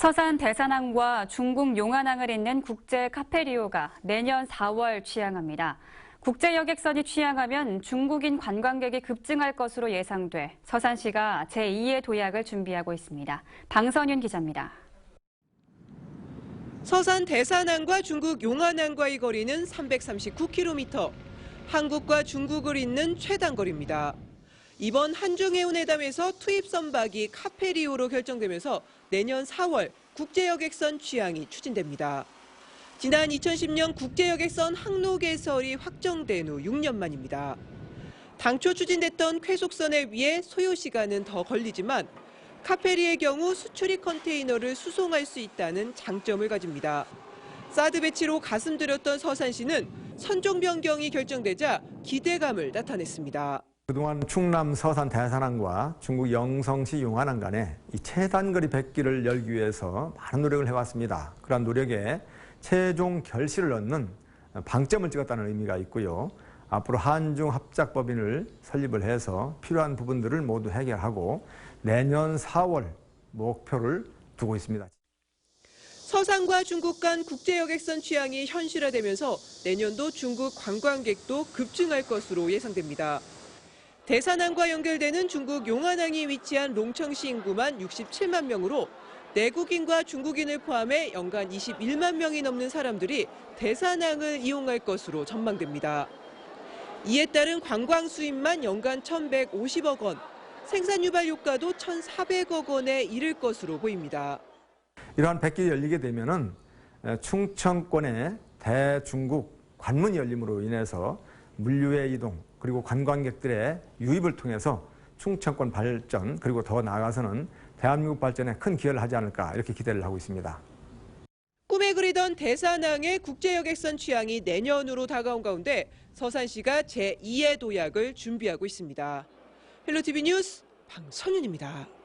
서산 대산항과 중국 용안항을 잇는 국제 카페리오가 내년 4월 취항합니다. 국제 여객선이 취항하면 중국인 관광객이 급증할 것으로 예상돼 서산시가 제2의 도약을 준비하고 있습니다. 방선윤 기자입니다. 서산 대산항과 중국 용안항과의 거리는 339km. 한국과 중국을 잇는 최단거리입니다. 이번 한중해운회담에서 투입 선박이 카페리오로 결정되면서 내년 4월 국제여객선 취항이 추진됩니다. 지난 2010년 국제여객선 항로 개설이 확정된 후 6년 만입니다. 당초 추진됐던 쾌속선에 비해 소요 시간은 더 걸리지만 카페리의 경우 수출입 컨테이너를 수송할 수 있다는 장점을 가집니다. 사드 배치로 가슴 들였던 서산시는 선종 변경이 결정되자 기대감을 나타냈습니다. 그동안 충남 서산 대산항과 중국 영성시 용안항 간에 이 최단거리 백기를 열기 위해서 많은 노력을 해왔습니다. 그러한 노력에 최종 결실을 얻는 방점을 찍었다는 의미가 있고요. 앞으로 한중 합작법인을 설립을 해서 필요한 부분들을 모두 해결하고 내년 4월 목표를 두고 있습니다. 서산과 중국 간 국제 여객선 취항이 현실화되면서 내년도 중국 관광객도 급증할 것으로 예상됩니다. 대산항과 연결되는 중국 용안항이 위치한 롱청시 인구만 67만 명으로 내국인과 중국인을 포함해 연간 21만 명이 넘는 사람들이 대산항을 이용할 것으로 전망됩니다. 이에 따른 관광 수입만 연간 1,150억 원, 생산 유발 효과도 1,400억 원에 이를 것으로 보입니다. 이러한 백길이 열리게 되면은 충청권의 대중국 관문이 열림으로 인해서 물류의 이동 그리고 관광객들의 유입을 통해서 충청권 발전 그리고 더 나아가서는 대한민국 발전에 큰 기여를 하지 않을까 이렇게 기대를 하고 있습니다. 꿈에 그리던 대산항의 국제여객선 취항이 내년으로 다가온 가운데 서산시가 제2의 도약을 준비하고 있습니다. 헬로티비 뉴스 방선윤입니다.